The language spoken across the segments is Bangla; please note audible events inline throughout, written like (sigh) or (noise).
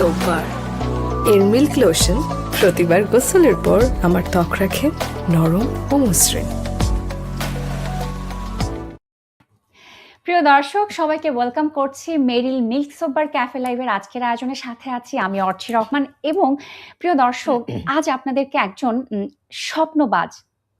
এর মিল্ক লোশন প্রতিবার গোসলের পর আমার ত্বক রাখে নরম ও মসৃণ। প্রিয় দর্শক, সবাইকে ওয়েলকাম করছি মেরিল মিল্ক সোপার ক্যাফে লাইভের আজকের আয়োজনের সাথে আছি আমি অর্চি রহমান এবং প্রিয় দর্শক, আজ আপনাদেরকে একজন স্বপ্নবাজ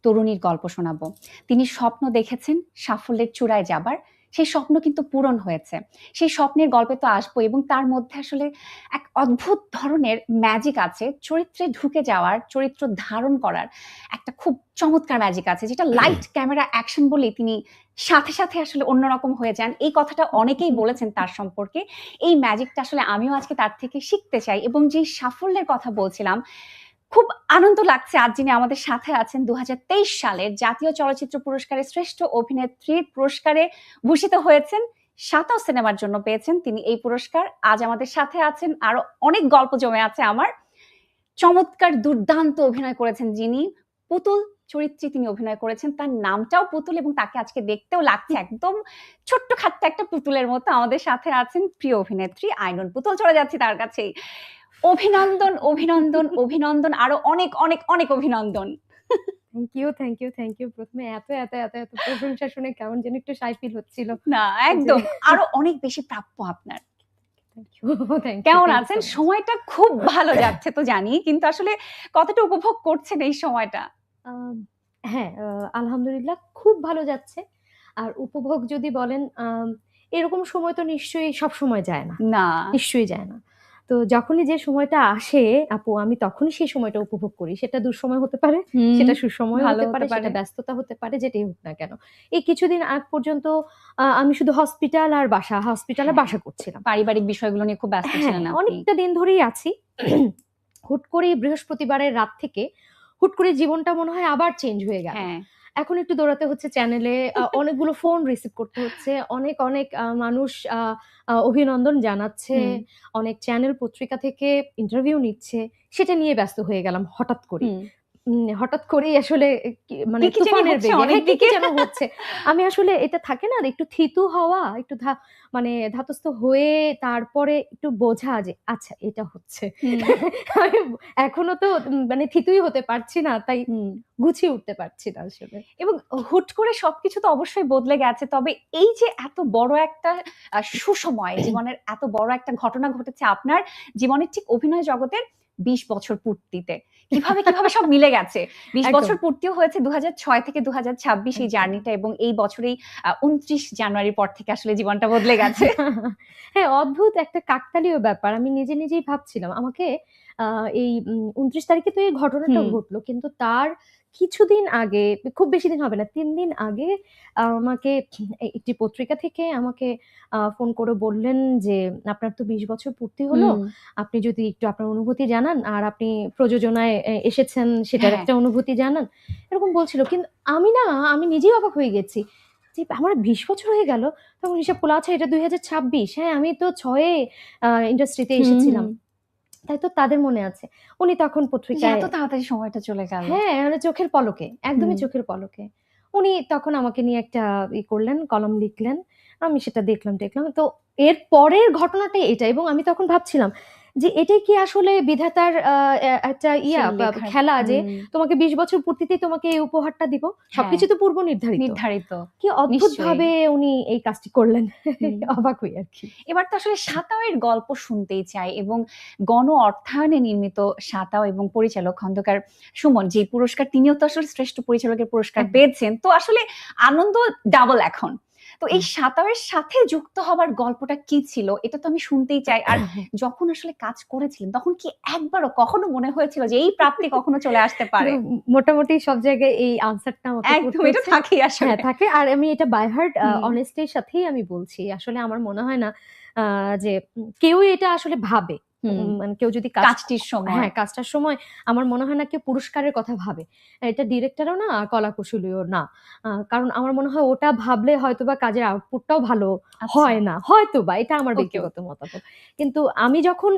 তরুণীর গল্প শোনাবো। তিনি স্বপ্ন দেখেছেন সাফল্যের চূড়ায় যাবার সেই স্বপ্ন কিন্তু পূরণ হয়েছে। সেই স্বপ্নের গল্পে তো আসব এবং তার মধ্যে আসলে এক অদ্ভুত ধরনের ম্যাজিক আছে। চরিত্রে ঢুকে যাওয়ার চরিত্র ধারণ করার একটা খুব চমৎকার ম্যাজিক আছে যেটা লাইট ক্যামেরা অ্যাকশন বলেই তিনি সাথে সাথে আসলে অন্যরকম হয়ে যান। এই কথাটা অনেকেই বলেছেন তার সম্পর্কে। এই ম্যাজিকটা আসলে আমিও আজকে তার থেকে শিখতে চাই এবং যে সাফল্যের কথা বলছিলাম খুব আনন্দ লাগছে আজ যিনি আমাদের সাথে আছেন দু হাজার তেইশ সালের জাতীয় চলচ্চিত্র পুরস্কারে শ্রেষ্ঠ অভিনেত্রীর পুরস্কারে ভূষিত হয়েছেন, সাতাও সিনেমার জন্য পেয়েছেন তিনি এই পুরস্কার। আজ আমাদের সাথে আছেন আরও অনেক গল্প জমে আছে আমার। চমৎকার দুর্দান্ত অভিনয় করেছেন যিনি। পুতুল চরিত্রে তিনি অভিনয় করেছেন, তার নামটাও পুতুল এবং তাকে আজকে দেখতেও লাগছে একদম ছোট্ট খাট্ট একটা পুতুলের মতো আমাদের সাথে আছেন প্রিয় অভিনেত্রী আইনুন পুতুল। চলে যাচ্ছি তার কাছেই। অভিনন্দন অভিনন্দন (laughs) অভিনন্দন আরও অনেক অনেক অনেক অভিনন্দন। Thank you thank you thank you প্রথমে এত এত এত এত প্রশংসা শুনে কেমন যেন একটু সাই ফিল হচ্ছিল। না একদম। (laughs) আরও অনেক বেশি প্রাপ্য আপনার। (laughs) কেমন আছেন? সময়টা খুব ভালো যাচ্ছে তো জানি কিন্তু আসলে কতটা উপভোগ করছেন এই সময়টা? হ্যাঁ আলহামদুলিল্লাহ খুব ভালো যাচ্ছে। আর উপভোগ যদি বলেন এরকম সময় তো নিশ্চয়ই সব সময় যায় না। না। নিশ্চয়ই যায় না। তো যখনই যে সময়টা আসে আপু আমি তখনই সেই সময়টা উপভোগ করি। সেটা দুঃসময় হতে পারে সেটা সুসময় হতে পারে। সেটা ব্যস্ততা হতে পারে যেটাই হোক না কেন। এই কিছুদিন আগ পর্যন্ত আহ, আমি শুধু হসপিটাল আর বাসা হসপিটাল আর হ্যাঁ। বাসা করছিলাম। পারিবারিক বিষয়গুলো নিয়ে খুব ব্যস্ত হ্যাঁ, ছিলেন অনেকটা দিন ধরেই আছি। হুট করে বৃহস্পতিবারের রাত থেকে হুট করে জীবনটা মনে হয় আবার চেঞ্জ হয়ে গেল। হ্যাঁ। এখন একটু দৌড়াতে হচ্ছে চ্যানেলে (laughs) অনেকগুলো ফোন রিসিভ করতে হচ্ছে অনেক অনেক মানুষ অভিনন্দন জানাচ্ছে অনেক চ্যানেল পত্রিকা থেকে ইন্টারভিউ নিচ্ছে সেটা নিয়ে ব্যস্ত হয়ে গেলাম হঠাৎ করে হঠাৎ করেই আসলে মানে তুফানের বেগে অনেক হ্যাঁ, কি। যেন (laughs) হচ্ছে আমি আসলে এটা থাকে না একটু থিতু হওয়া একটু মানে ধাতস্থ হয়ে তারপরে একটু বোঝা যে আচ্ছা এটা হচ্ছে (laughs) এখনও তো মানে থিতুই হতে পারছি না তাই। গুছিয়ে উঠতে পারছি না আসলে এবং হুট করে সবকিছু তো অবশ্যই বদলে গেছে তবে এই যে এত বড় একটা সুসময় (coughs) জীবনের এত বড় একটা ঘটনা ঘটেছে আপনার জীবনের ঠিক অভিনয় জগতের বিশ বছর পূর্তিতে। কীভাবে কীভাবে সব মিলে গেছে? বিশ বছর পূর্তিও হয়েছে দু ছয় থেকে দু ছাব্বিশ এই জার্নিটা এবং এই বছরেই উনত্রিশ জানুয়ারির পর থেকে আসলে জীবনটা বদলে গেছে। (laughs) হ্যাঁ অদ্ভুত একটা কাকতালীয় ব্যাপার। আমি নিজে নিজেই ভাবছিলাম আমাকে এই উনত্রিশ তারিখে তো এই ঘটনাটা ঘটলো। কিন্তু তার কিছুদিন আগে খুব বেশি দিন হবে না তিন দিন আগে আমাকে একটি পত্রিকা থেকে আমাকে ফোন করে বললেন যে আপনার তো বিশ বছর পূর্তি হলো। আপনি যদি একটু আপনার অনুভূতি জানান আর আপনি প্রযোজনায় এসেছেন সেটার হ্যাঁ। একটা অনুভূতি জানান। এরকম বলছিল। কিন্তু আমি না আমি নিজেই অবাক হয়ে গেছি যে আমার বিশ বছর হয়ে গেল? তখন হিসাব করল আছে এটা দুই হাজার ছাব্বিশ। হ্যাঁ আমি তো ছয়ে ইন্ডাস্ট্রিতে এসেছিলাম। তাই তো তাদের মনে আছে। উনি তখন পত্রিকায় এত তাড়াতাড়ি সময়টা চলে গেল। হ্যাঁ মানে চোখের পলকে একদমই চোখের পলকে। উনি তখন আমাকে নিয়ে একটা ই করলেন কলম লিখলেন। আমি সেটা দেখলাম দেখলাম। তো এর পরের ঘটনাটাই এটা এবং আমি তখন ভাবছিলাম যে এটাই কি আসলে বিধাতার একটা ইয়া খেলা যে তোমাকে বিশ বছর পূর্তিতে তোমাকে এই উপহারটা দিব। সবকিছু তো পূর্ব নির্ধারিত। নির্ধারিত। কি অদ্ভুত ভাবে উনি এই কাজটি করলেন। (laughs) অবাক হই আর কি। এবার তো আসলে সাতাওয়ের গল্প শুনতেই চাই এবং গণ অর্থায়নে নির্মিত সাতাও এবং পরিচালক খন্দকার সুমন যে পুরস্কার তিনিও তো আসলে শ্রেষ্ঠ পরিচালকের পুরস্কার পেয়েছেন। তো আসলে আনন্দ ডাবল এখন। তো এই সাঁতারের সাথে যুক্ত হবার গল্পটা কি ছিল? এটা তো আমি শুনতেই চাই। আর যখন আসলে কাজ করেছিলেন তখন কি একবারও কখনো মনে হয়েছিল যে এই প্রাপ্তি কখনো চলে আসতে পারে? মোটামুটি সব জায়গায় এই আনসারটা আমাকে একদম এটা হচ্ছে। আসলে। হ্যাঁ থাকে। আর আমি এটা বাই হার্ট। অনেস্টির সাথেই আমি বলছি। আসলে আমার মনে হয় না আহ, যে কেউই এটা আসলে ভাবে। মানে কেউ যদি কাজটির সময়। হ্যাঁ কাজটার সময় আমার মনে হয় না কেউ পুরস্কারের কথা ভাবে। এটা ডিরেক্টরও না কলা কুশলীও না। কারণ আমার মনে হয় ওটা ভাবলে হয়তো বা কাজের আউটপুটটাও ভালো আচ্ছা। হয় না। হয়তো বা এটা আমার ব্যক্তিগত মতামত। কিন্তু আমি যখন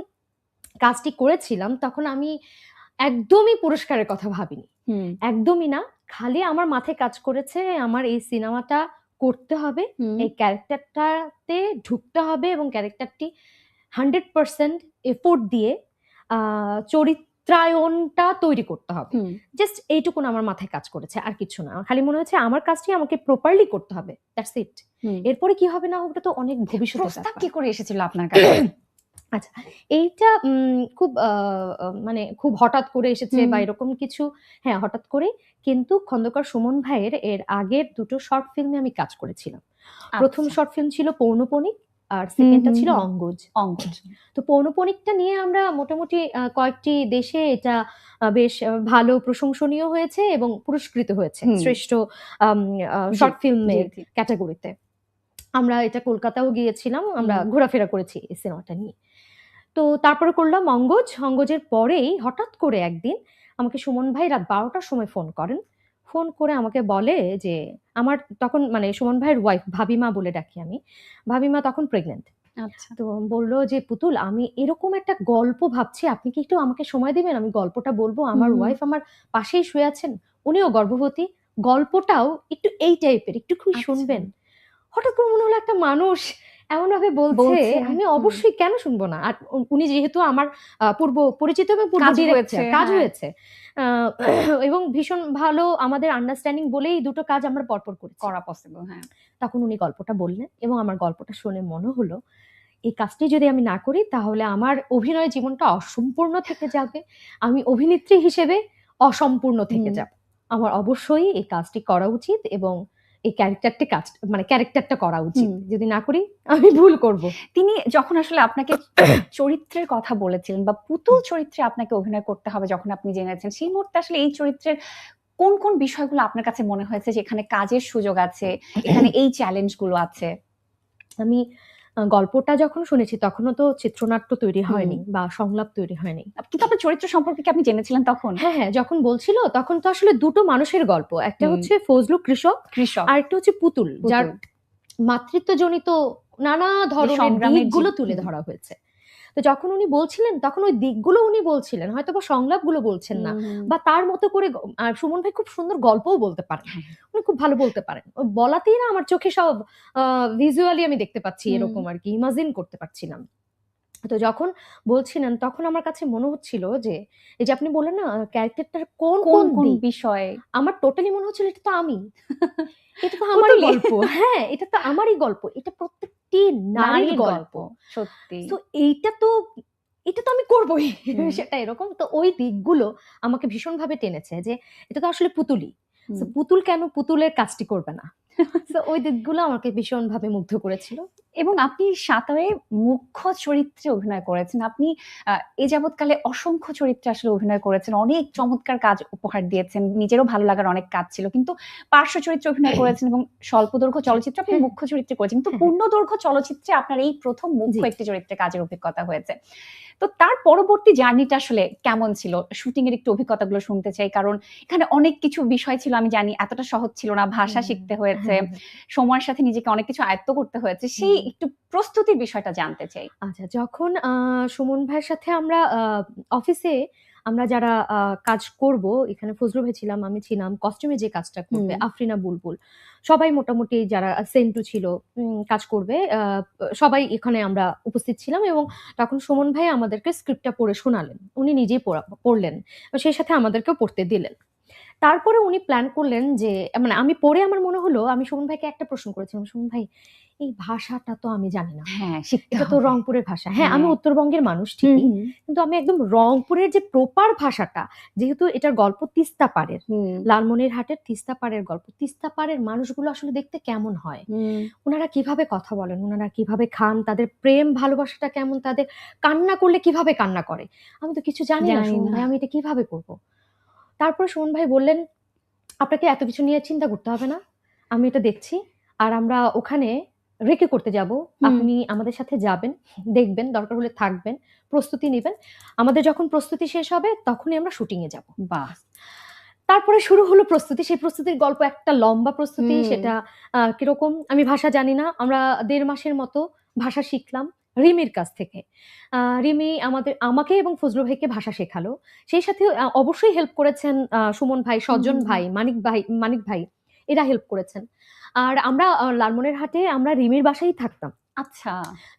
কাজটি করেছিলাম তখন আমি একদমই পুরস্কারের কথা ভাবিনি। একদমই না। খালি আমার মাথায় কাজ করেছে আমার এই সিনেমাটা করতে হবে এই ক্যারেক্টারটাতে ঢুকতে হবে এবং ক্যারেক্টারটি হান্ড্রেড পার্সেন্ট এফোর্ট দিয়ে চরিত্রায়নটা তৈরি করতে হবে। জাস্ট এইটুকুন আমার মাথায় কাজ করেছে আর কিছু না। খালি মনে হচ্ছে আমার কাজটি আমাকে প্রপারলি করতে হবে। দ্যাটস ইট এরপরে কি হবে না ওটা তো অনেক ভবিষ্যতের প্রস্তাব কি করে এসেছিল আপনার কাছে? (coughs) আচ্ছা এইটা খুব মানে খুব হঠাৎ করে এসেছে বা এরকম কিছু হ্যাঁ হঠাৎ করে। কিন্তু খন্দকার সুমন ভাইয়ের এর আগের দুটো শর্ট ফিল্মে আমি কাজ করেছিলাম। প্রথম আচ্ছা, শর্ট ফিল্ম ছিল পৌনপণিক আর সেকেন্ডটা ছিল। অঙ্গজ। অঙ্গজ। তো পৌনপণিকটা নিয়ে আমরা মোটামুটি কয়েকটি দেশে এটা বেশ ভালো প্রশংসনীয় হয়েছে এবং পুরস্কৃত হয়েছে শ্রেষ্ঠ শর্ট ফিল্মের। ক্যাটাগরিতে আমরা এটা কলকাতাও গিয়েছিলাম আমরা ঘোরাফেরা করেছি এই সিনেমাটা নিয়ে। তো তারপরে করলাম অঙ্গজ। অঙ্গজের পরেই হঠাৎ করে একদিন আমাকে সুমন ভাই রাত বারোটার সময় ফোন করেন। ফোন করে আমাকে বলে যে আমার তখন মানে সুমন ভাইয়ের ওয়াইফ ভাবিমা বলে ডাকি আমি ভাবিমা তখন প্রেগনেন্ট আচ্ছা। তো বলল যে পুতুল আমি এরকম একটা গল্প ভাবছি আপনি কি একটু আমাকে সময় দিবেন? আমি গল্পটা বলব। আমার ওয়াইফ আমার পাশেই শুয়ে আছেন উনিও গর্ভবতী গল্পটাও একটু এই টাইপের একটু খুবই আচ্ছা। শুনবেন। হঠাৎ করে মনে হলো একটা মানুষ এমন ভাবে বলছে আমি অবশ্যই কেন শুনব না? আর উনি যেহেতু আমার পূর্ব পরিচিত এবং পূর্ব কাজ হয়েছে, কাজ হ্যাঁ। হয়েছে। (clears throat) এবং ভীষণ ভালো আমাদের আন্ডারস্ট্যান্ডিং বলেই দুটো কাজ আমরা পরপর করেছি। করা পসিবল হ্যাঁ। তখন উনি গল্পটা বললেন এবং আমার গল্পটা শুনে মনে হলো এই কাজটি যদি আমি না করি তাহলে আমার অভিনয় জীবনটা অসম্পূর্ণ থেকে যাবে। আমি অভিনেত্রী হিসেবে অসম্পূর্ণ থেকে যাব। আমার অবশ্যই এই কাজটি করা উচিত এবং এই ক্যারেক্টারটি কাজ মানে ক্যারেক্টারটা করা উচিত। যদি না করি আমি ভুল করব। তিনি যখন আসলে আপনাকে (coughs) চরিত্রের কথা বলেছিলেন বা পুতুল চরিত্রে আপনাকে অভিনয় করতে হবে যখন আপনি জেনেছেন সেই মুহূর্তে আসলে এই চরিত্রের কোন কোন বিষয়গুলো আপনার কাছে মনে হয়েছে যে এখানে কাজের সুযোগ আছে (coughs) এখানে এই চ্যালেঞ্জগুলো আছে? আমি গল্পটা যখন শুনেছি তখনও তো চিত্রনাট্য তৈরি হয়নি বা সংলাপ তৈরি হয়নি। কিন্তু আপনার চরিত্র সম্পর্কে কি আপনি জেনেছিলেন তখন? হ্যাঁ হ্যাঁ যখন বলছিল তখন তো আসলে দুটো মানুষের গল্প একটা হচ্ছে ফজলু কৃষক কৃষক। আর একটা হচ্ছে পুতুল যার। মাতৃত্বজনিত নানা ধরনেরগুলো দিকগুলো তুলে ধরা হয়েছে। তো যখন উনি বলছিলেন তখন ওই দিকগুলো উনি বলছিলেন হয়তো বা সংলাপগুলো বলছেন না বা তার মতো করে আর সুমন ভাই খুব সুন্দর গল্পও বলতে পারেন। হ্যাঁ। উনি খুব ভালো বলতে পারেন। বলাতেই না আমার চোখে সব ভিজুয়ালি আমি দেখতে পাচ্ছি এরকম আর কি ইমাজিন করতে পারছিলাম। তো যখন বলছিলেন তখন আমার কাছে মনে হচ্ছিল যে এই যে আপনি বললেন না ক্যারেক্টারটার কোন কোন কোন বিষয়ে? আমার টোটালি মনে হচ্ছিল এটা তো আমি। এটা তো আমারই গল্প। হ্যাঁ এটা তো আমারই গল্প। এটা প্রত্যেকটি নারীর গল্প। সত্যি। তো এইটা তো এটা তো আমি করবোই সেটা এরকম। তো ওই দিকগুলো আমাকে ভীষণ ভাবে টেনেছে যে এটা তো আসলে পুতুলি পুতুল কেন পুতুলের কাজটি করবে না? (laughs) তো ওই দিকগুলো আমাকে ভীষণ ভাবে মুগ্ধ করেছিল। এবং আপনি সাঁতারে মুখ্য চরিত্রে অভিনয় করেছেন। আপনি আহ, এ যাবৎকালে অসংখ্য চরিত্রে আসলে অভিনয় করেছেন। অনেক চমৎকার কাজ উপহার দিয়েছেন। নিজেরও ভালো লাগার অনেক কাজ ছিল। কিন্তু পার্শ্ব চরিত্রে অভিনয় করেছেন এবং স্বল্প দৈর্ঘ্য চলচ্চিত্র আপনি। মুখ্য চরিত্রে করেছেন। কিন্তু। পূর্ণ দৈর্ঘ্য চলচ্চিত্রে আপনার এই প্রথম মুখ্য একটি চরিত্রে কাজের অভিজ্ঞতা হয়েছে। তো তার পরবর্তী জার্নিটা আসলে কেমন ছিল? শুটিং এর একটু অভিজ্ঞতাগুলো শুনতে চাই কারণ এখানে অনেক কিছু বিষয় ছিল আমি জানি এতটা সহজ ছিল না ভাষা শিখতে হয়েছে হ্যাঁ, হ্যাঁ। সময়ের সাথে নিজেকে অনেক কিছু আয়ত্ত করতে হয়েছে সেই একটু প্রস্তুতির বিষয়টা জানতে চাই। আচ্ছা যখন আহ, সুমন ভাইয়ের সাথে আমরা আহ, অফিসে আমরা যারা কাজ করব এখানে ফজলু ভাই ছিলাম আমি ছিলাম কস্টিউমে যে কাজটা করবে আফরিনা বুলবুল সবাই মোটামুটি যারা সেন্টু ছিল কাজ করবে আহ, সবাই এখানে আমরা উপস্থিত ছিলাম এবং তখন সুমন ভাই আমাদেরকে স্ক্রিপ্টটা পড়ে শোনালেন উনি নিজেই পড়লেন সেই সাথে আমাদেরকেও পড়তে দিলেন। তারপরে উনি প্ল্যান করলেন যে মানে আমি পড়ে আমার মনে হলো আমি সুমন ভাইকে একটা প্রশ্ন করেছিলাম সুমন ভাই এই ভাষাটা তো আমি জানি না। হ্যাঁ এটা তো রংপুরের ভাষা। হ্যাঁ আমি হ্যাঁ। উত্তরবঙ্গের মানুষ ঠিকই। কিন্তু আমি একদম রংপুরের যে প্রপার ভাষাটা যেহেতু এটার গল্প তিস্তা পাড়ের লালমনির হাটের তিস্তা পাড়ের গল্প তিস্তা পাড়ের মানুষগুলো আসলে দেখতে কেমন হয়? ওনারা কীভাবে কথা বলেন? ওনারা কীভাবে খান? তাদের প্রেম ভালোবাসাটা কেমন? তাদের কান্না করলে কীভাবে কান্না করে? আমি তো কিছু জানি না আমি এটা কীভাবে করব? তারপরে সুমন ভাই বললেন আপনাকে এত কিছু নিয়ে চিন্তা করতে হবে না। আমি এটা দেখছি। আর আমরা ওখানে রেকে করতে যাব। আপনি আমাদের সাথে যাবেন দেখবেন দরকার হলে থাকবেন প্রস্তুতি নেবেন। আমাদের যখন প্রস্তুতি শেষ হবে তখনই আমরা শুটিংয়ে যাব। বাহ। তারপরে শুরু হলো প্রস্তুতি। সেই প্রস্তুতির গল্প একটা লম্বা প্রস্তুতি সেটা আহ, কীরকম? আমি ভাষা জানি না। আমরা দেড় মাসের মতো ভাষা শিখলাম। রিমির কাছ থেকে। রিমি আমাদের আমাকে এবং ফজলু ভাইকে ভাষা শেখালো। সেই সাথে অবশ্যই হেল্প করেছেন সুমন ভাই সজ্জন ভাই মানিক ভাই মানিক ভাই এরা হেল্প করেছেন। আর আমরা লালমনের হাটে আমরা রিমির বাসায় থাকতাম। আচ্ছা।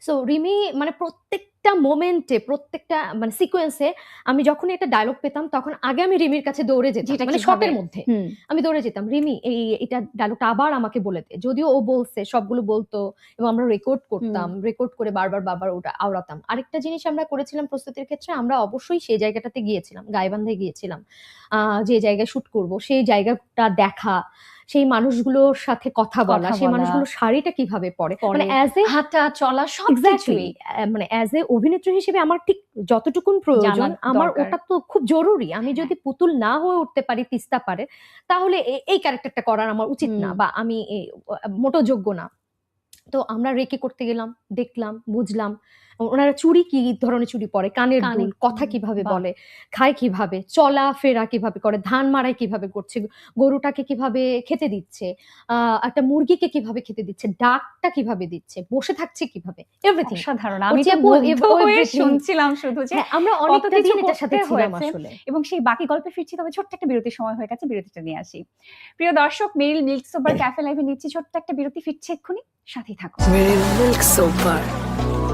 সো রিমি মানে প্রত্যেকটা প্রত্যেকটা মোমেন্টে প্রত্যেকটা মানে সিকোয়েন্সে আমি যখন একটা ডায়লগ পেতাম তখন আগে আমি রিমির কাছে দৌড়ে যেতাম মানে? শটের মধ্যে। আমি দৌড়ে যেতাম রিমি এই এটা ডায়লগটা আবার আমাকে বলে দে। যদিও ও বলছে সবগুলো বলতো এবং আমরা রেকর্ড করতাম রেকর্ড করে বারবার বারবার ওটা আওড়াতাম। আরেকটা জিনিস আমরা করেছিলাম প্রস্তুতির ক্ষেত্রে আমরা অবশ্যই সেই জায়গাটাতে গিয়েছিলাম গাইবান্ধে গিয়েছিলাম। আহ, যে জায়গায় শুট করব সেই জায়গাটা দেখা সেই মানুষগুলোর সাথে কথা বলা সেই মানুষগুলো শাড়িটা কীভাবে পরে। মানে অ্যাজ এ হাঁটা চলা সব এক্স্যাক্টলি মানে অ্যাজ এ অভিনেত্রী হিসেবে আমার ঠিক যতটুকুন প্রয়োজন আমার ওটা তো খুব জরুরি। আমি হ্যাঁ। যদি পুতুল না হয়ে উঠতে পারি তিস্তা পারে তাহলে এই ক্যারেক্টারটা করার আমার উচিত না বা আমি মোটো যোগ্য না। তো আমরা রেকি করতে গেলাম দেখলাম বুঝলাম। ওনারা চুড়ি কি ধরনের চুড়ি পরে? কানের দুল কথা কীভাবে বলে? খায় কীভাবে? চলা ফেরা কীভাবে করে? ধান মারাই কীভাবে করছে? গরুটাকে কীভাবে খেতে দিচ্ছে? আহ একটা মুরগিকে কীভাবে খেতে দিচ্ছে? ডাকটা কীভাবে দিচ্ছে? বসে থাকছে কীভাবে? এভরিথিং অসাধারণ। ওর আমি শুনছিলাম শুধু যে হ্যাঁ আমরা অনেকটা কিছু দিন এটার সাথে ছিলাম আসলে। এবং সেই বাকি গল্পে ফিরছি তবে ছোট্ট একটা বিরতির সময় হয়ে গেছে বিরতিটা নিয়ে আসি। প্রিয় দর্শক মেরিল মিল্ক সোবার ক্যাফে লাইভে নিচ্ছি ছোট্ট একটা বিরতি ফিরছে এক্ষুনি। সাথেই থাকো মেরিল মিল্ক সোপার।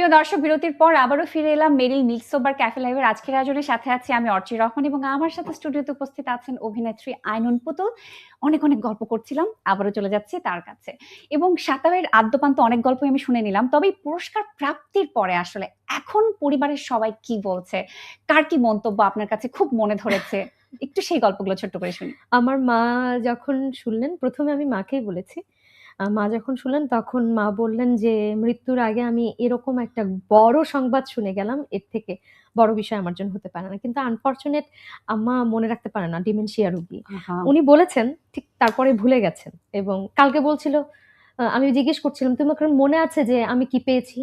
প্রিয় দর্শক বিরতির পর আবারও ফিরে এলাম মেরিল মিল্ক সোবার ক্যাফে লাইভের আজকের আয়োজনের সাথে আছি আমি অর্চি রহমান এবং আমার সাথে স্টুডিওতে উপস্থিত আছেন অভিনেত্রী আইনুন পুতুল। অনেক অনেক গল্প করছিলাম আবারও চলে যাচ্ছি তার কাছে। এবং সাতাবের আদ্যপান্ত অনেক গল্পই আমি শুনে নিলাম তবে এই পুরস্কার প্রাপ্তির পরে আসলে এখন পরিবারের সবাই কি বলছে? কার কি মন্তব্য আপনার কাছে খুব মনে ধরেছে? (laughs) একটু সেই গল্পগুলো ছোট্ট করে শুনি। আমার মা যখন শুনলেন প্রথমে আমি মাকেই বলেছি মা যখন শুনলেন তখন মা বললেন যে মৃত্যুর আগে আমি এরকম একটা বড় সংবাদ শুনে গেলাম। এর থেকে বড় বিষয় আমার জন্য হতে পারে না। কিন্তু আনফর্চুনেট আম্মা মনে রাখতে পারে না ডিমেনশিয়া রোগী। উনি বলেছেন ঠিক তারপরে ভুলে গেছেন এবং কালকে বলছিল আমি জিজ্ঞেস করছিলাম তোমার মনে আছে যে আমি কি পেয়েছি?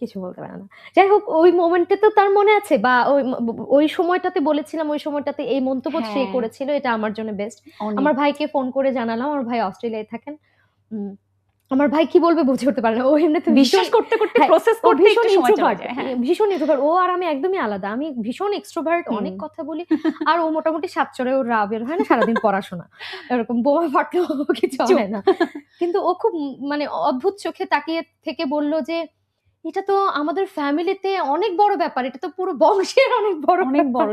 কিছু বলতে পারে না। যাই হোক ওই মোমেন্টে তো তার মনে আছে বা ওই ওই সময়টাতে বলেছিলাম ওই সময়টাতে এই মন্তব্য সে হ্যাঁ। করেছিল এটা আমার জন্য বেস্ট আমার ভাইকে ফোন করে জানালাম আমার ভাই অস্ট্রেলিয়ায় থাকেন আমার ভাই কি বলবে বুঝে উঠতে পারে না। ও এমনিতে বিশ্বাস করতে করতে হ্যাঁ, প্রসেস করতে ভীষণ একটু সময় চলে হ্যাঁ। ভীষণ introvert। ও আর আমি একদমই আলাদা আমি ভীষণ এক্সট্রোভার্ট অনেক কথা বলি আর ও মোটামুটি সাত চড়ে ওর রা বের হয় না সারাদিন পড়াশোনা। এরকম বোমা ফাটলেও কিছু। হয় না। কিন্তু ও খুব মানে অদ্ভুত চোখে তাকিয়ে থেকে বলল যে এটা তো আমাদের ফ্যামিলিতে অনেক বড় ব্যাপার এটা তো পুরো বংশের অনেক বড় অনেক বড়।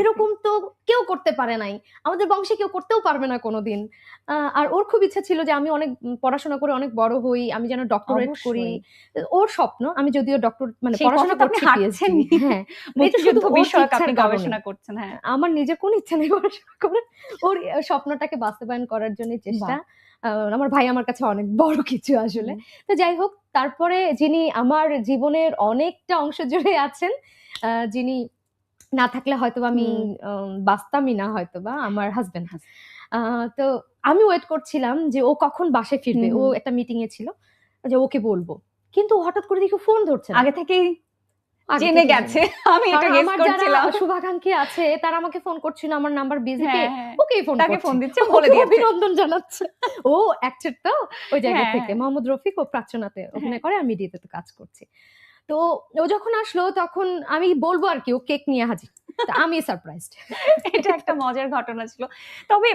এরকম তো কেউ করতে পারে নাই। আমাদের বংশে কেউ করতেও পারবে না কোনোদিন। আর ওর খুব ইচ্ছা ছিল যে আমি অনেক পড়াশোনা করে অনেক বড় হই আমি যেন ডক্টরেট করি। ওর স্বপ্ন আমি যদিও ডক্টর মানে পড়াশোনা পথে তো হাঁটছেন। হ্যাঁ। (laughs) এটা শুধু বিষয়ক আপনি গবেষণা করছেন হ্যাঁ। আমার নিজের কোনো ইচ্ছা নেই পড়াশোনা করে ওর স্বপ্নটাকে বাস্তবায়ন করার জন্য চেষ্টা। আমার ভাই আমার কাছে অনেক বড় কিছু আসলে। তো যাই হোক তারপরে যিনি আমার জীবনের অনেকটা অংশ জুড়ে আছেন যিনি না থাকলে হয়তো আমি বাঁচতামই না হয়তো বা আমার হাজবেন্ড তো আমি ওয়েট করছিলাম যে ও কখন বাসে ফিরবে। ও একটা মিটিং এ ছিল যে ওকে বলব। কিন্তু হঠাৎ করে দেখি ফোন ধরছে আগে থেকেই জেনে গেছে আমি এটা গেস করছিলাম। শুভাকাঙ্ক্ষী আছে তারা আমাকে ফোন করছিল আমার নাম্বার বিজিতে ওকে হ্যাঁ। ফোন তাকে ফোন দিচ্ছে বলে দিয়ে অভিনন্দন জানাচ্ছে। ও অ্যাক্টর তো? ওই জায়গা হ্যাঁ, থেকে। হ্যাঁ। মোহাম্মদ রফিক ও প্রাচ্যনাতে অভিনয় করে মিডিয়াতে তো কাজ করছে। তো ও যখন আসলো তখন আমি বলব আর কি ও কেক নিয়ে হাজির। আমি সারপ্রাইজড (laughs) এটা একটা মজার ঘটনা ছিল। তবে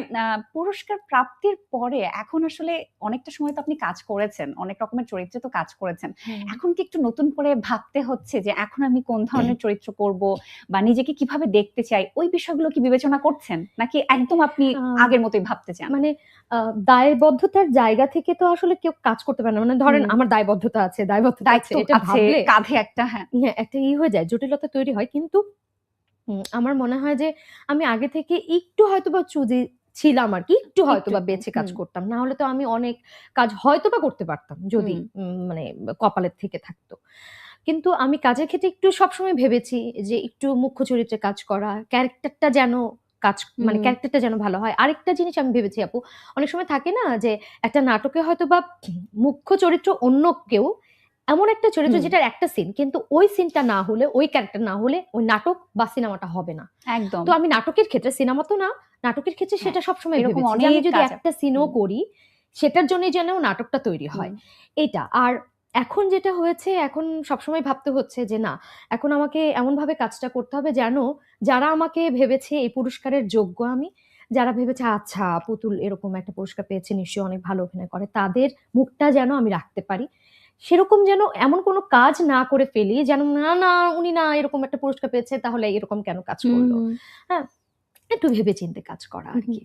পুরস্কার প্রাপ্তির পরে এখন আসলে অনেকটা সময় তো আপনি কাজ করেছেন অনেক রকমের চরিত্রে তো কাজ করেছেন। এখন কি একটু নতুন করে ভাবতে হচ্ছে যে এখন আমি কোন ধরনের চরিত্র করব বা নিজেকে কীভাবে দেখতে চাই ওই বিষয়গুলো কি বিবেচনা করছেন? নাকি একদম আপনি আগের মতোই ভাবতে চান? মানে আহ, দায়বদ্ধতার জায়গা থেকে তো আসলে কেউ কাজ করতে পারে না। মানে ধরেন আমার দায়বদ্ধতা আছে দায়বদ্ধতা আছে এটা ভাবলে কাঁধে একটা হ্যাঁ হ্যাঁ একটা ই হয়ে যায় জটিলতা তৈরি হয়। কিন্তু আমার মনে হয় যে আমি আগে থেকে একটু হয়তো বা চুজি ছিলাম আর কি একটু হয়তো বা বেঁচে কাজ করতাম। না হলে তো আমি অনেক কাজ হয়তো বা করতে পারতাম যদি মানে কপালের থেকে থাকতো। কিন্তু আমি কাজের ক্ষেত্রে একটু সবসময় ভেবেছি যে একটু মুখ্য চরিত্রে কাজ করা ক্যারেক্টারটা যেন কাজ মানে ক্যারেক্টারটা যেন ভালো হয়। আরেকটা জিনিস আমি ভেবেছি আপু অনেক সময় থাকে না যে একটা নাটকে হয়তো বা মুখ্য চরিত্র অন্য কেউ এমন একটা চরিত্র। যেটার একটা সিন কিন্তু ওই সিনটা না হলে ওই ক্যারেক্টার না হলে ওই নাটক বা সিনেমাটা হবে না। একদম। তো আমি নাটকের ক্ষেত্রে সিনেমা তো না নাটকের ক্ষেত্রে সেটা সবসময় এরকম আমি যদি একটা সিনও করি সেটার জন্য যেন নাটকটা তৈরি হয়। এটা আর এখন যেটা হয়েছে এখন সবসময় ভাবতে হচ্ছে যে না এখন আমাকে এমনভাবে কাজটা করতে হবে যেন যারা আমাকে ভেবেছে এই পুরস্কারের যোগ্য আমি যারা ভেবেছে আচ্ছা পুতুল এরকম একটা পুরস্কার পেয়েছে নিশ্চয়ই অনেক ভালো অভিনয় করে তাদের মুখটা যেন আমি রাখতে পারি। সেরকম যেন এমন কোনো কাজ না করে ফেলি যেন না না উনি না এরকম একটা পুরস্কার পেয়েছে তাহলে এরকম কেন কাজ করল? একটু ভেবে চিন্তে কাজ করা আর কি।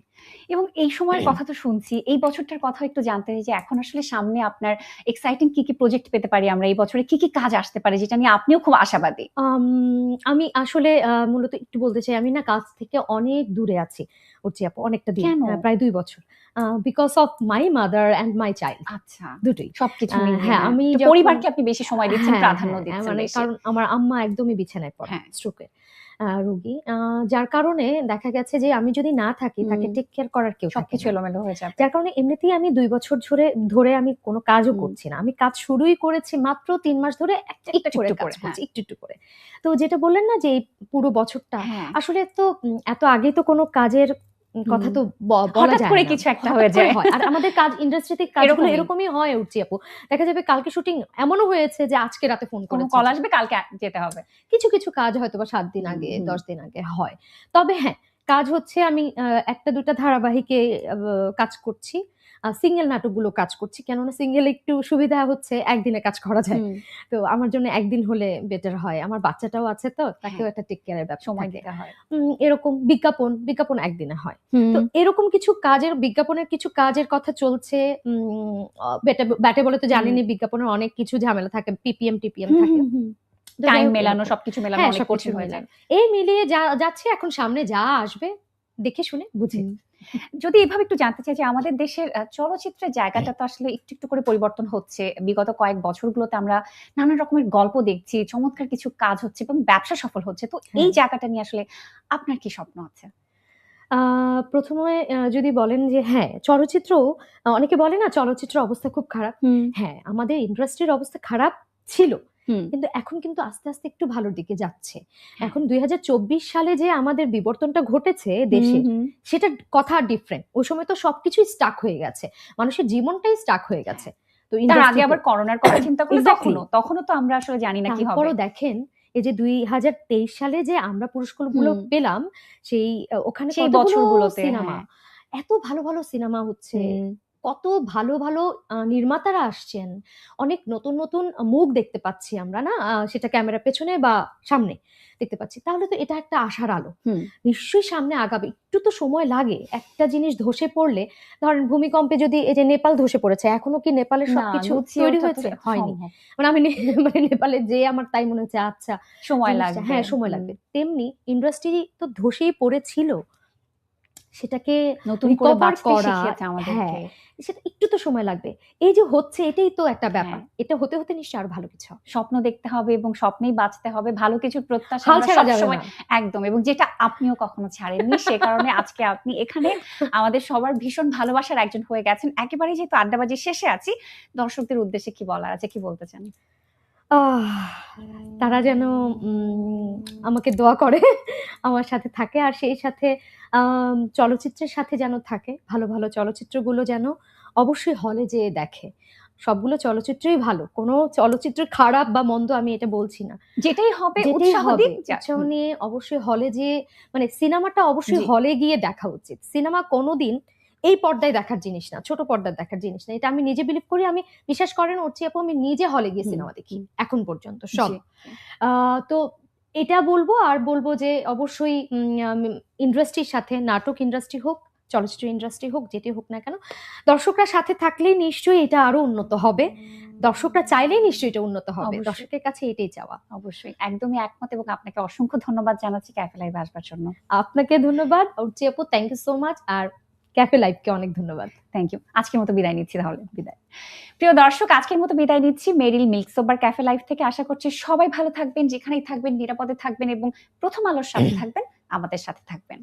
এবং এই সময়ের কথা তো শুনছি এই বছরটার কথা একটু জানতে চাই যে এখন আসলে সামনে আপনার এক্সাইটিং কি কি প্রজেক্ট পেতে পারি আমরা এই বছরে কি কি কাজ আসতে পারে যেটা নিয়ে আপনিও খুব আশাবাদী? আমি আসলে মূলত একটু বলতে চাই আমি না কাজ থেকে অনেক দূরে আছি উঠছি আপু অনেকটা দিন প্রায় দুই বছর। Because of my mother and my child আচ্ছা দুটোই। সবকিছু হ্যাঁ, আমি পরিবারকে আপনি বেশি সময় দিচ্ছেন হ্যাঁ, প্রাধান্য হ্যাঁ, দিচ্ছেন মানে কারণ আমার আম্মা একদমই বিছানায় পড়ে হ্যাঁ। স্ট্রোকে রোগী যার কারণে দেখা গেছে যে আমি যদি না থাকি তাকে। টেক কেয়ার করার কেউ সবকিছু। এলোমেলো হয়ে যায় যার কারণে এমনিতেই আমি দুই বছর ধরে ধরে আমি কোনো কাজও করছি না আমি কাজ শুরুই করেছি মাত্র তিন মাস ধরে একটা একটা করে কাজ করছি হ্যাঁ। একটু একটু করে তো যেটা বললেন না যে এই পুরো বছরটা হ্যাঁ আসলে তো এত আগে তো কোনো কাজের কথা তো বলা যায় করে কিছু একটা হয়ে যায়। হয়। আর আমাদের কাজ ইন্ডাস্ট্রিতে কাজগুলো এরকমই। হয় উঠছি আপু। দেখা যাবে কালকে শুটিং এমনও হয়েছে যে আজকে রাতে ফোন করে কল আসবে কালকে যেতে হবে। কিছু কিছু কাজ হয়তো বা সাত দিন আগে দশ দিন আগে হয়। তবে হ্যাঁ কাজ হচ্ছে আমি একটা দুটা ধারাবাহিকে কাজ করছি। সিঙ্গেল নাটকগুলো কাজ করছি। কেননা সিঙ্গেল একটু সুবিধা হচ্ছে একদিনে কাজ করা যায়। তো আমার জন্য একদিন হলে বেটার হয়। আমার বাচ্চাটাও আছে তো তাকেও হ্যাঁ। একটা টেক কেয়ারের ব্যাপার সময় দিতে হয়। এরকম বিজ্ঞাপন বিজ্ঞাপন একদিনে হয়। তো এরকম কিছু কাজের বিজ্ঞাপনের কিছু কাজের কথা চলছে ব্যাটে বলে তো জানেনি বিজ্ঞাপনের অনেক কিছু ঝামেলা থাকে পিপিএম টিপিএম থাকে। টাইম মেলানো সবকিছু মেলানো হ্যাঁ, অনেক কঠিন হয়ে যায়। এই মিলিয়ে যা যাচ্ছে এখন সামনে যা আসবে দেখে শুনে বুঝে। যদি এভাবে একটু জানতে চাই যে আমাদের দেশের চলচ্চিত্রের জায়গাটা তো আসলে একটু একটু করে পরিবর্তন হচ্ছে। বিগত কয়েক বছরগুলোতে আমরা নানা রকমের গল্প দেখছি চমৎকার কিছু কাজ হচ্ছে এবং ব্যবসা সফল হচ্ছে। তো এই হ্যাঁ। জায়গাটা নিয়ে আসলে আপনার কি স্বপ্ন আছে? আহ, প্রথমে যদি বলেন যে হ্যাঁ চলচ্চিত্র অনেকে বলে না চলচ্চিত্র অবস্থা খুব খারাপ। হ্যাঁ আমাদের ইন্ডাস্ট্রির অবস্থা খারাপ ছিল। হুম। কিন্তু এখন কিন্তু আস্তে আস্তে একটু ভালোর দিকে যাচ্ছে এখন দুই সালে যে আমাদের বিবর্তনটা ঘটেছে দেশে হুম। সেটা কথা ডিফারেন্ট ওই সময় তো সবকিছুই স্টাক হয়ে গেছে মানুষের জীবনটাই স্টাক হয়ে গেছে তো তার আগে আবার করোনার কথা চিন্তা করলে Exactly. তখনও তখনও তো আমরা আসলে জানি না কি হবে তারপরও দেখেন এই যে দুই হাজার তেইশ সালে যে আমরা পুরস্কারগুলো হুম। পেলাম সেই ওখানে সেই কতগুলো বছরগুলোতে, সিনেমা হ্যাঁ। এত ভালো ভালো সিনেমা হচ্ছে হুম। কত ভালো ভালো নির্মাতারা আসছেন। অনেক নতুন নতুন মুখ দেখতে পাচ্ছি আমরা না? সেটা ক্যামেরার পেছনে বা সামনে দেখতে পাচ্ছি। তাহলে তো এটা একটা আশার আলো। নিশ্চয়ই সামনে আগাবে। একটু তো সময় লাগে। একটা জিনিস ধসে পড়লে ধরেন ভূমিকম্পে যদি এই যে নেপাল ধসে পড়েছে এখনও কি নেপালের সবকিছু তৈরি হয়েছে? হয়নি। মানে আমি (laughs) মানে নেপালে যে আমার তাই মনে হচ্ছে আচ্ছা সময় লাগবে। হ্যাঁ সময় লাগবে। তেমনি ইন্ডাস্ট্রি তো ধসেই পড়েছিল। সেটাকে নতুন করে recover করা, শিখিয়েছে আমাদেরকে। হ্যাঁ, সেটা একটু তো সময় লাগবে। এই যে হচ্ছে এটাই তো একটা ব্যাপার। হ্যাঁ। এটা হতে হতে নিশ্চয়ই আরও ভালো কিছু স্বপ্ন দেখতে হবে এবং স্বপ্নেই বাঁচতে হবে। ভালো কিছুর প্রত্যাশা সবসময় একদম এবং যেটা আপনিও কখনো ছাড়েননি সে কারণে আজকে আপনি এখানে আমাদের সবার ভীষণ ভালোবাসার একজন হয়ে গেছেন। একেবারে যেহেতু আড্ডাবাজি শেষে আছি দর্শকদের উদ্দেশ্যে কি বলার আছে কি বলতে চান? তারা যেন উম, আমাকে দোয়া করে আমার সাথে থাকে। আর সেই সাথে চলচ্চিত্রের সাথে যেন থাকে ভালো ভালো চলচ্চিত্রগুলো যেন অবশ্যই হলে যেয়ে দেখে। সবগুলো চলচ্চিত্রই ভালো কোনো চলচ্চিত্র খারাপ বা মন্দ আমি এটা বলছি না। যেটাই হবে উৎসাহ নিয়ে অবশ্যই হলে যে মানে সিনেমাটা অবশ্যই হলে গিয়ে দেখা উচিত। সিনেমা কোনোদিন এই পর্দায় দেখার জিনিস না ছোট পর্দায় দেখার জিনিস না। এটা আমি নিজে বিলিভ করি আমি বিশ্বাস করেন ওরচি আপু আমি নিজে হলে গিয়ে সিনেমা দেখি এখন পর্যন্ত সব আহ, তো এটা বলব আর বলব যে অবশ্যই ইন্ডাস্ট্রির সাথে নাটক ইন্ডাস্ট্রি হোক চলচ্চিত্র ইন্ডাস্ট্রি হোক যেটি হোক না কেন দর্শকরা সাথে থাকলেই নিশ্চয়ই এটা আরও উন্নত হবে। দর্শকরা চাইলেই নিশ্চয়ই এটা উন্নত হবে। দর্শকের কাছে এটাই চাওয়া। অবশ্যই। একদমই একমত এবং আপনাকে অসংখ্য ধন্যবাদ জানাচ্ছি ক্যাফে লাইভে আসবার জন্য। আপনাকে ধন্যবাদ। অর্চি আপু থ্যাংক ইউ সো মাচ আর ক্যাফে লাইফকে অনেক ধন্যবাদ। থ্যাংক ইউ আজকের মতো বিদায় নিচ্ছি তাহলে। বিদায়। প্রিয় দর্শক আজকের মতো বিদায় নিচ্ছি। মেরিল মিল্ক সোবার ক্যাফে লাইফ থেকে আশা করছি সবাই ভালো থাকবেন যেখানেই থাকবেন নিরাপদে থাকবেন এবং প্রথম আলোর সাথে (clears throat) থাকবেন আমাদের সাথে থাকবেন।